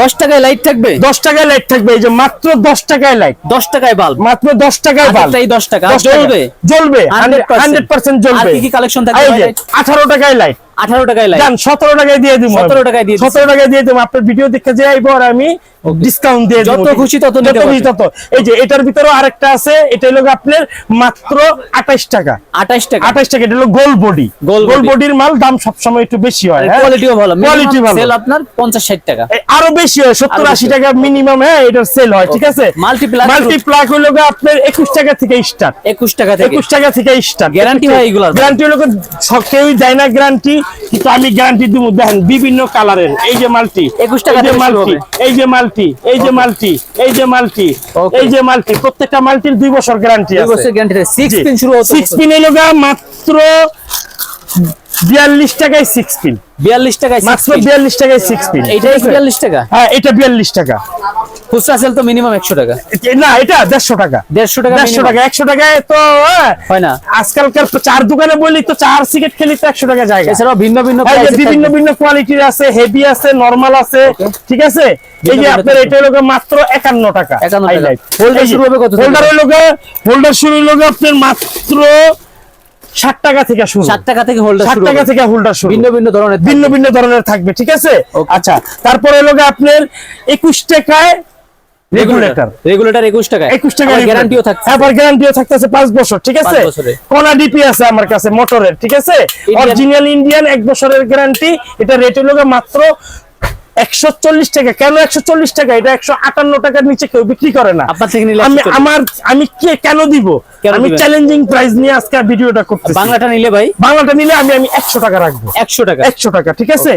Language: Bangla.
দশ টাকায় লাইট থাকবে? দশ টাকায় লাইট থাকবে। এই যে মাত্র দশ টাকায় লাইট দশ টাকায় বাল্ব মাত্র দশ টাকায় বাল্ব এই দশ টাকা। জ্বলবে? জ্বলবে। হান্ড্রেড পার্সেন্ট জ্বলবে। কি কালেকশন থাকবে? 18 টাকায় লাইট আঠারো টাকায় জান সতেরো টাকায় দিয়ে দিব 17 টাকায় দিয়ে। সতেরো টাকায় দিয়ে দেবো। আপনার ভিডিও দেখে যে আর আমি ডিসকাউন্ট দিয়ে যত খুশি তত যত খুশি তত। এই যে এটার ভিতরে আরেকটা আছে এটা হলো আপনার মাত্র আঠাশ টাকা। আঠাশ টাকা। আঠাশ টাকা এটা হলো গোল বডি গোল বডির মাল দাম সবসময় একটু বেশি হয় হ্যাঁ? কোয়ালিটিও ভালো। কোয়ালিটি ভালো। সেল আপনার পঞ্চাশ ষাট টাকা। আরও বেশি হয় সত্তর আরও আশি বেশি। টাকা মিনিমাম হ্যাঁ এটার সেল হয় ঠিক আছে? Multiplag মাল্টিপ্লাক হলো আপনার একুশ টাকা থেকে স্টার্ট একুশ টাকা থেকে। একুশ টাকা থেকে স্টার্ট Guarantee হয় এগুলার? গ্যারান্টি হলো সব কেউই দেয় না গ্যারান্টি কিন্তু আমি গ্যারান্টি দিব দেখেন বিভিন্ন কালারের এই যে মালটি একুশ টাকা যে মাল্টি। এই যে মালটি এই যে মালটি এই যে মালটি এই যে মাল্টি প্রত্যেকটা মালটির দুই বছর গ্যারান্টি দুই আছে। সিক্স পিন শুরু সিক্স পিন এলো মাত্র বিয়াল্লিশ টাকায় সিক্স পিন বিয়াল্লিশ টাকায় মাত্র বিয়াল্লিশ টাকায় সিক্স পিন এইটাই বিয়াল্লিশ টাকা? হ্যাঁ এটা বিয়াল্লিশ টাকা। খুচরা সেল তো মিনিমাম একশো টাকা। না এটা দেড়শো টাকা। দেড়শো টাকা দেড়শো টাকা একশো টাকায় তো হ্যাঁ, হয় না। আজকালকার চার দোকানে বলি তো চার সিগারেট খেলি তো একশো টাকা জায়গা। এছাড়াও ভিন্ন ভিন্ন এই যে price এর বিভিন্ন। বিভিন্ন কোয়ালিটির আছে হেভি আছে নরমাল আছে ঠিক আছে? এই যে আপনার এটা হলো মাত্র একান্ন টাকা। 51 টাকা। Holder শুরু হবে কত হোল্ডার হলো হোল্ডার শুরু হলো আপনার মাত্র ষাট টাকা থেকে শুরু। ষাট টাকা থেকে হোল্ডার ষাট টাকা থেকে হোল্ডার শুরু। ভিন্ন ভিন্ন ধরনের ভিন্ন ভিন্ন ধরনের থাকবে ঠিক আছে? আচ্ছা তারপরে হলো আপনার একুশ টাকায় রেগুলেটর রেগুলেটর একুশ টাকা একুশ টাকা গ্যারান্টিও থাকছে আবার গ্যারান্টিও থাকতেছে পাঁচ বছর ঠিক আছে। কোনা ডিপি আছে আমার কাছে মোটরের ঠিক আছে? অরিজিনাল ইন্ডিয়ান এক বছরের গ্যারান্টি এটা রেট হলো মাত্র একশো চল্লিশ টাকা। কেন একশো চল্লিশ টাকা? এটা একশো আটান্ন টাকার নিচে কেউ বিক্রি করে না। আপনার থেকে নিলে আমি আমার আমি কে কেন দিব? আমি চ্যালেঞ্জিং প্রাইস নিয়ে আজকে ভিডিওটা করতেছি। বাংলাটা নিলে ভাই? বাংলাটা নিলে আমি আমি একশো টাকা রাখব। একশো টাকা। একশো টাকা ঠিক আছে?